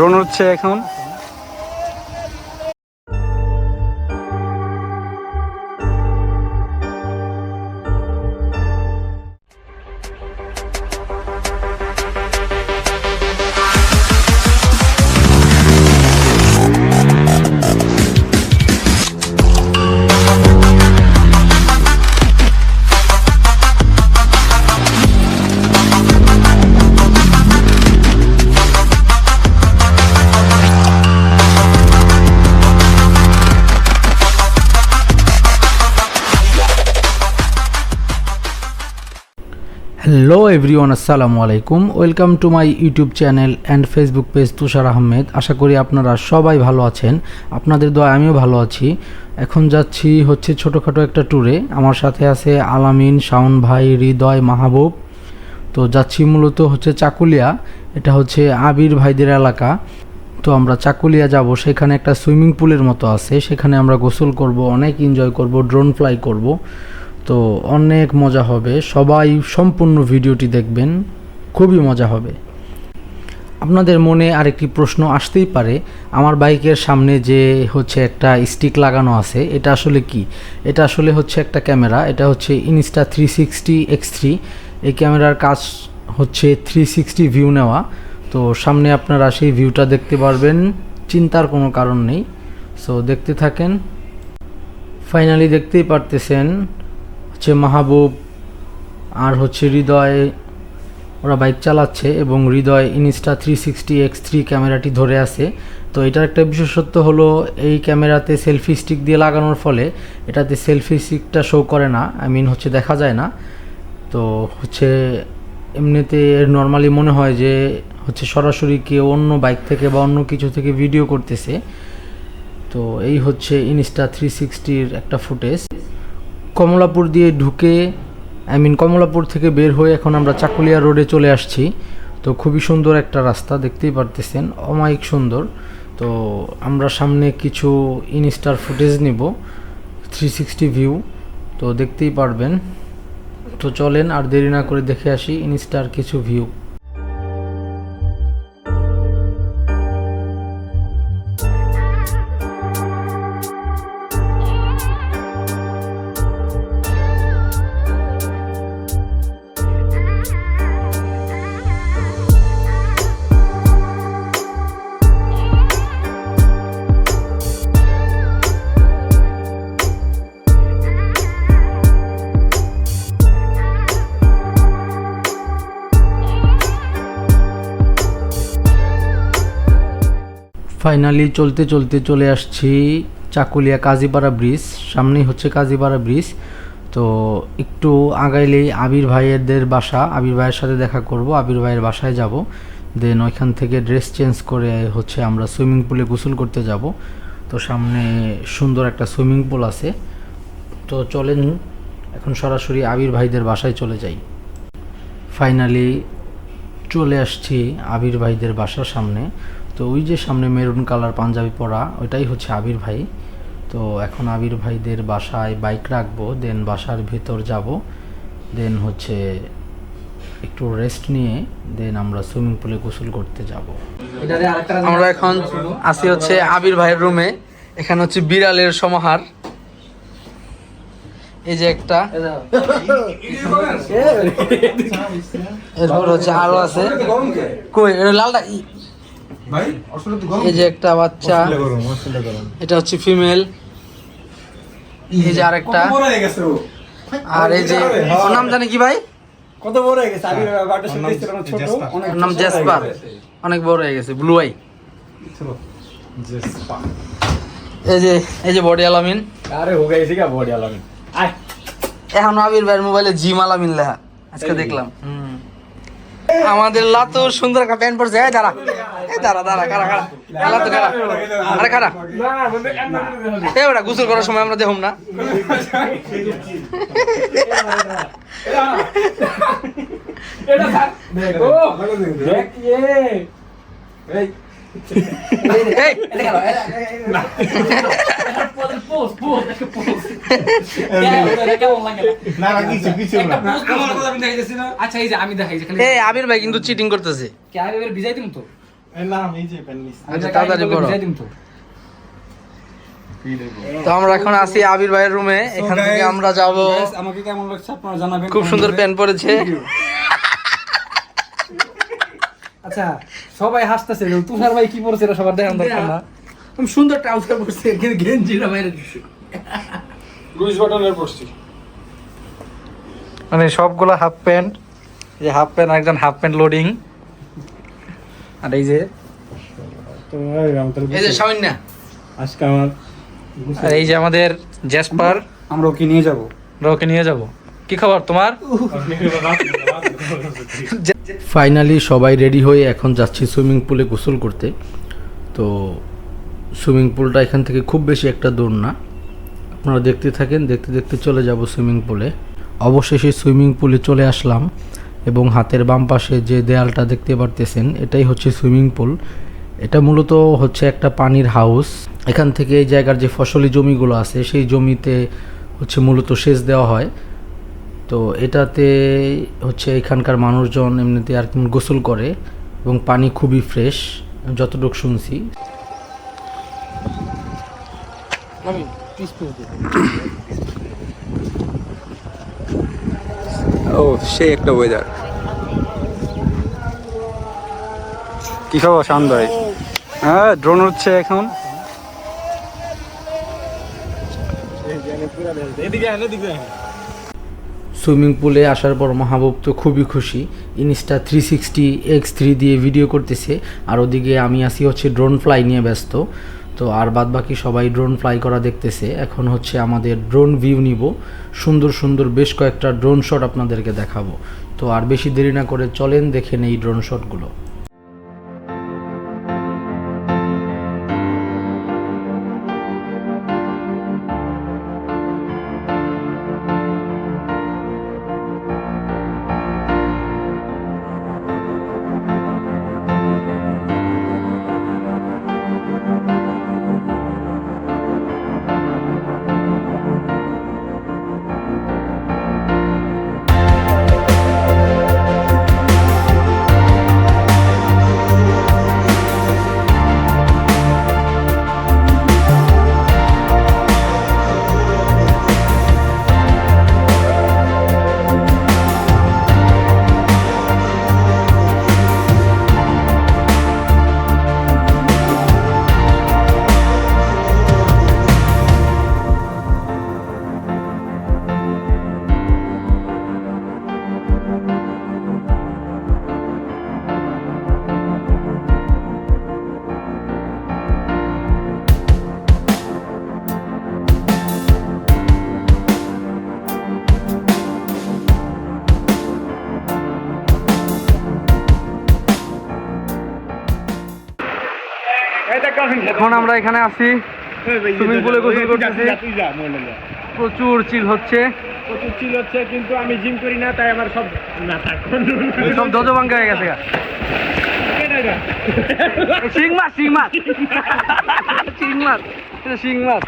Drone হচ্ছে এখন hello everyone আসসালামু আলাইকুম welcome to my YouTube channel and Facebook page Tushar Ahmed আশা করি আপনারা সবাই ভালো আছেন। আপনাদের দোয়া আমিও ভালো আছি। এখন যাচ্ছি হচ্ছে ছোটোখাটো একটা ট্যুরে আমার সাথে আছে আলামিন, শাওন ভাই, হৃদয়, মাহবুব। তো যাচ্ছি মূলত হচ্ছে চাকুলিয়া। এটা হচ্ছে আবির ভাইদের এলাকা। তো আমরা চাকুলিয়া যাব। সেখানে একটা সুইমিং পুলের মতো আছে। সেখানে আমরা গোসল করব, অনেক এনজয় করব ড্রোন ফ্লাই করব। তো অনেক মজা হবে। সবাই সম্পূর্ণ ভিডিওটি দেখবেন। খুবই মজা হবে। আপনাদের মনে আরেকটি প্রশ্ন আসতেই পারে। আমার বাইকের সামনে যে হচ্ছে একটা স্টিক লাগানো আছে, এটা আসলে কি? এটা আসলে হচ্ছে একটা ক্যামেরা। এটা হচ্ছে Insta three sixty X three এই ক্যামেরার কাজ হচ্ছে থ্রি সিক্সটি ভিউ নেওয়া। তো সামনে আপনারা সেই ভিউটা দেখতে পারবেন। চিন্তার কোনো কারণ নেই। সো দেখতে থাকেন। ফাইনালি দেখতেই পারতেছেন। হচ্ছে মাহবুব, আর হচ্ছে হৃদয়, ওরা বাইক চালাচ্ছে এবং Hridoy Insta three sixty X three ক্যামেরাটি ধরে আছে। তো এটার একটা বিশেষত্ব হলো, এই ক্যামেরাতে সেলফি স্টিক দিয়ে লাগানোর ফলে এটাতে সেলফি স্টিকটা শো করে না। আই মিন হচ্ছে দেখা যায় না। তো হচ্ছে এমনিতে এর নর্মালি মনে হয় যে হচ্ছে সরাসরি কেউ অন্য বাইক থেকে বা অন্য কিছু থেকে ভিডিও করতেছে। তো এই হচ্ছে ইনস্টা থ্রি সিক্সটির একটা ফুটেজ। কমলাপুর দিয়ে ঢুকে আই মিন কমলাপুর থেকে বের হয়ে এখন আমরা চাকুলিয়া রোডে চলে আসছি। তো খুবই সুন্দর একটা রাস্তা, দেখতেই পারতেছেন, অমায়িক সুন্দর। তো আমরা সামনে কিছু ইনস্টার ফুটেজ নিব থ্রি সিক্সটি ভিউ তো দেখতেই পারবেন। তো চলেন, আর দেরি না করে দেখে আসি ইনস্টার কিছু ভিউ ফাইনালি চলতে চলতে চলে আসছি চাকুলিয়া কাজীপাড়া ব্রিজ। সামনেই হচ্ছে কাজীপাড়া ব্রিজ। তো একটু আগাইলেই আবির ভাইয়েরদের বাসা। আবির ভাইয়ের সাথে দেখা করব। আবির ভাইয়ের বাসায় যাব। দেন ওইখান থেকে ড্রেস চেঞ্জ করে হচ্ছে আমরা সুইমিং পুলে গোসল করতে যাব। তো সামনে সুন্দর একটা সুইমিং পুল আছে। তো চলেন, এখন সরাসরি আবির ভাইদের বাসায় চলে যাই। ফাইনালি চলে আসছি আবির ভাইদের বাসার সামনে। তো ওই যে সামনে মেরুন কালার পাঞ্জাবি পরা ওইটাই হচ্ছে আবির ভাই। তো এখন আবির ভাইদের বাসায় বাইক রাখব দেন বাসার ভেতর যাব। দেন হচ্ছে একটু রেস্ট নিয়ে দেন আমরা সুইমিং পুলে গোসল করতে যাব। আমরা এখন আসি হচ্ছে আবির ভাইয়ের রুমে এখানে হচ্ছে বিড়ালের সমাহার। এই যে একটা। এরপর হচ্ছে আরও আছে। কই লালটা? এই যে একটা বাচ্চা। এটা হচ্ছে ফিমেল। এই যে আরেকটা। আর এই যে ওর নাম জানে কি ভাই? কত বড় হয়ে গেছে? অনেক নাম জেসপার অনেক বড় হয়ে গেছে ব্লু আই এই যে এই যে বডি আলামিন। আরে হো বডি আলামিন। এখন আবির ভাইয়ের মোবাইলে জিম আলামিন লেখা। আজকে দেখলাম। আমাদের লাতো সুন্দর একটা প্যান্ট পরছে। দাঁড়া। দাঁড়া দাঁড়া খারা খারা লাতু খারা আরে খারা না মানে এন্ড এই ওটা গোসল করার সময় আমরা দেখুম না। এটা স্যার দেখো দেখ ये এই এই। পোস্ট পোস্ট একটা পোস্ট না না কিছু কিছু না? আচ্ছা এই যে আমি দেখাই যে খালি এই আবির ভাই কিন্তু চিটিং করতেছে। ভিজাই দিম তো? আচ্ছা দিম তো। তো আমরা এখন আছি আবির ভাইয়ের রুমে এখান থেকে আমরা যাব। আমাকে কেমন লাগছে আপনারা জানাবেন খুব সুন্দর প্যান্ট পরেছে আচ্ছা সবাই হাসতেছে তুষার ভাই কি পড়ছে এটা সবার দেখান দরকার না। সুন্দর ট্রাউজার পরছে কিন্তু গেঞ্জিটা বাইরে দিছে। লুইস বাটনের পড়ছি মানে সবগুলা হাফ প্যান্ট যে হাফ প্যান্ট একজন হাফ প্যান্ট লোডিং আর এই যে এই যে আজকে আমার আর এই যে আমাদের জ্যাসপার আমরা ওকে নিয়ে যাব। আমরা ওকে নিয়ে যাব। কি খবর তোমার? ফাইনালি সবাই রেডি হয়ে এখন যাচ্ছি সুইমিং পুলে গোসল করতে। তো সুইমিং পুলটা এখান থেকে খুব বেশি একটা দূর না। আপনারা দেখতে থাকেন দেখতে দেখতে চলে যাব সুইমিং পুলে। অবশেষে সুইমিং পুলে চলে আসলাম। এবং হাতের বাম পাশে যে দেয়ালটা দেখতে পারতেছেন, এটাই হচ্ছে সুইমিং পুল। এটা মূলত হচ্ছে একটা পানির হাউস। এখান থেকে এই জায়গার যে ফসলি জমিগুলো আছে, সেই জমিতে হচ্ছে মূলত সেচ দেওয়া হয়। তো এটাতে হচ্ছে এখানকার মানুষজন এমনিতে আর গোসল করে এবং পানি খুবই ফ্রেশ, যতটুকু শুনছি। ও, সেই একটা ওয়েদার কি খবর ভাই হ্যাঁ ড্রোন হচ্ছে এখন। সুইমিং পুলে আসার পর মাহবুব তো খুবই খুশি। Insta three sixty X three দিয়ে ভিডিও করতেছে। আর ওদিকে আমি আসি হচ্ছে ড্রোন ফ্লাই নিয়ে ব্যস্ত। তো আর বাদ বাকি সবাই ড্রোন ফ্লাই করা দেখতেছে। এখন হচ্ছে আমাদের ড্রোন ভিউ নিব। সুন্দর সুন্দর বেশ কয়েকটা ড্রোন শট আপনাদেরকে দেখাবো। তো আর বেশি দেরি না করে চলেন দেখেন এই ড্রোন শটগুলো এখন আমরা এখানে আসি সুইমিং পুলে গোসল করতেছি। প্রচুর চিল হচ্ছে। প্রচুর চিল হচ্ছে কিন্তু আমি জিম করি না তাই আমার সব না সব দজবাঙ্গা হয়ে গেছে সিং শিং মাছ শিং মাছ। শিং মাছ শিং মাছ।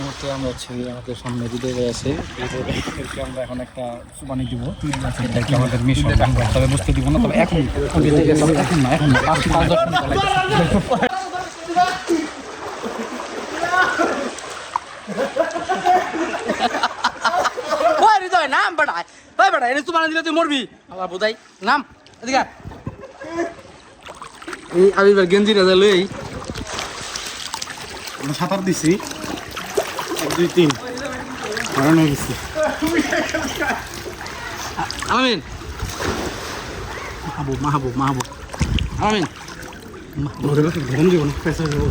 মুহূর্তে আমরা হচ্ছে আমাদের সামনে ভাই আছে আমরা এখন একটা সুবানি দিব। এটা আমাদের মিশন তবে বুঝতে দিব না তবে এখন এখন না এখন না পাঁচ পাঁচ দশ মিনিট হৃদয় নাম বেটা বেটা এনে তুই দিলে তুই মরবি। আবার বোধাই নাম এদিকে এই আবির ভাই গেঞ্জি রাজা লই সাঁতার দিছি। দুই তিন হারানো গেছি। আমিন। মাহবুব মাহবুব মাহবুব। আমিন। ধরে ধরুন দিব না পেছনে যাব।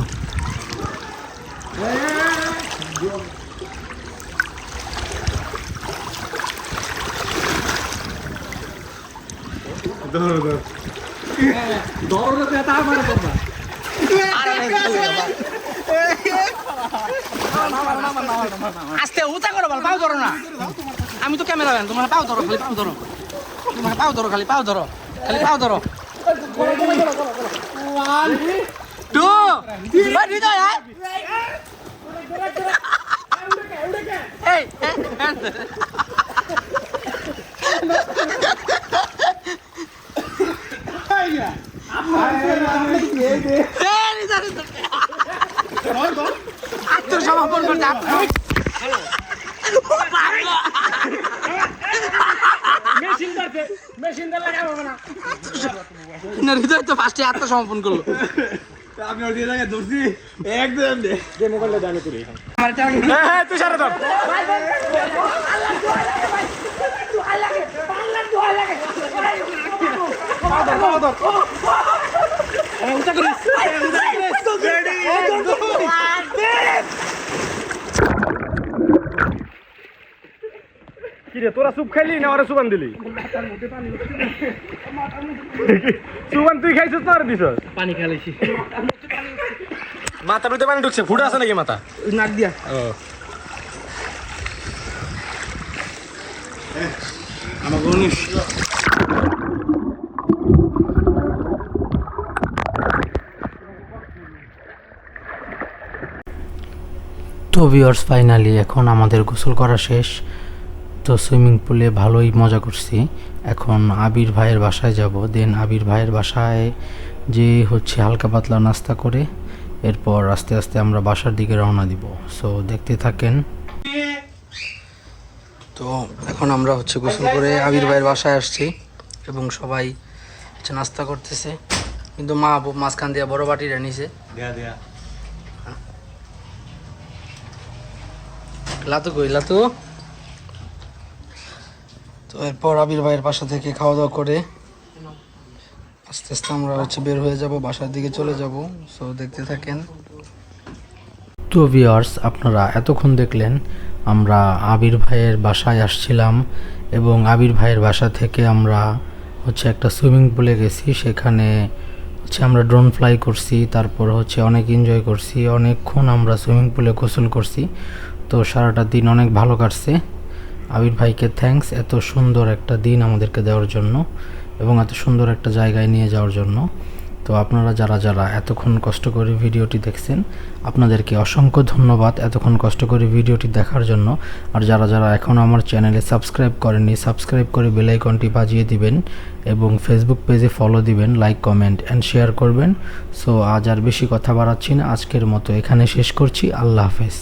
আস্তে, উঁচা করো বল, পাও ধরো না। আমি তো ক্যামেরাম্যান তোমার পাও ধরো, খালি পাও ধরো। তোমার পাও ধরো, খালি পাও ধরো, খালি পাও ধরো। টু এই। আত্মসমর্পণ করতে মেশিন ধরছে মেশিন ধরে লাগাবো না হৃদয় তো ফার্স্টে করল যে মোবাইলটা জানি তুই হ্যাঁ হ্যাঁ তুই সারা ধর। কিরে তোরা সুপ খাইলি না ওরা সুবান দিলি? সুবান তুই খাইছিস না আর পানি খেলাইছি মাথার মধ্যে পানি ঢুকছে ফুটা আছে নাকি মাথা? নাক দিয়া। তো ভিউয়ার্স ফাইনালি এখন আমাদের গোসল করা শেষ। তো সুইমিং পুলে ভালোই মজা করছি। এখন আবির ভাইয়ের বাসায় যাব। দেন আবির ভাইয়ের বাসায় যে হচ্ছে হালকা পাতলা নাস্তা করে এরপর আস্তে আস্তে আমরা বাসার দিকে রওনা দিব। সো দেখতে থাকেন। তো এখন আমরা হচ্ছে গোসল করে আবির ভাইয়ের বাসায় আসছি এবং সবাই হচ্ছে নাস্তা করতেছে। কিন্তু মা মাঝখান দিয়ে বড় বাটিটা নিছে। লাতু কই? লাতু? তো এরপর আবির ভাইয়ের বাসা থেকে খাওয়া দাওয়া করে আস্তে আস্তে আমরা হচ্ছে বের হয়ে যাব, বাসার দিকে চলে যাব। সো দেখতে থাকেন। তো ভিওয়ার্স আপনারা এতক্ষণ দেখলেন, আমরা আবির ভাইয়ের বাসায় আসছিলাম এবং আবির ভাইয়ের বাসা থেকে আমরা হচ্ছে একটা সুইমিং পুলে গেছি। সেখানে হচ্ছে আমরা ড্রোন ফ্লাই করছি, তারপর হচ্ছে অনেক এনজয় করছি, অনেকক্ষণ আমরা সুইমিং পুলে গোসল করছি। তো সারাটা দিন অনেক ভালো কাটছে। আবির ভাইকে থ্যাঙ্কস এত সুন্দর একটা দিন আমাদেরকে দেওয়ার জন্য এবং এত সুন্দর একটা জায়গায় নিয়ে যাওয়ার জন্য। তো আপনারা যারা যারা এতক্ষণ কষ্ট করে ভিডিওটি দেখছেন, আপনাদেরকে অসংখ্য ধন্যবাদ এতক্ষণ কষ্ট করে ভিডিওটি দেখার জন্য। আর যারা যারা এখনও আমার চ্যানেলে সাবস্ক্রাইব করেননি, সাবস্ক্রাইব করে বেল আইকনটি বাজিয়ে দিবেন এবং ফেসবুক পেজে ফলো দিবেন লাইক কমেন্ট অ্যান্ড শেয়ার করবেন। সো আজ আর বেশি কথা বাড়াচ্ছি না, আজকের মতো এখানে শেষ করছি, আল্লাহ হাফেজ।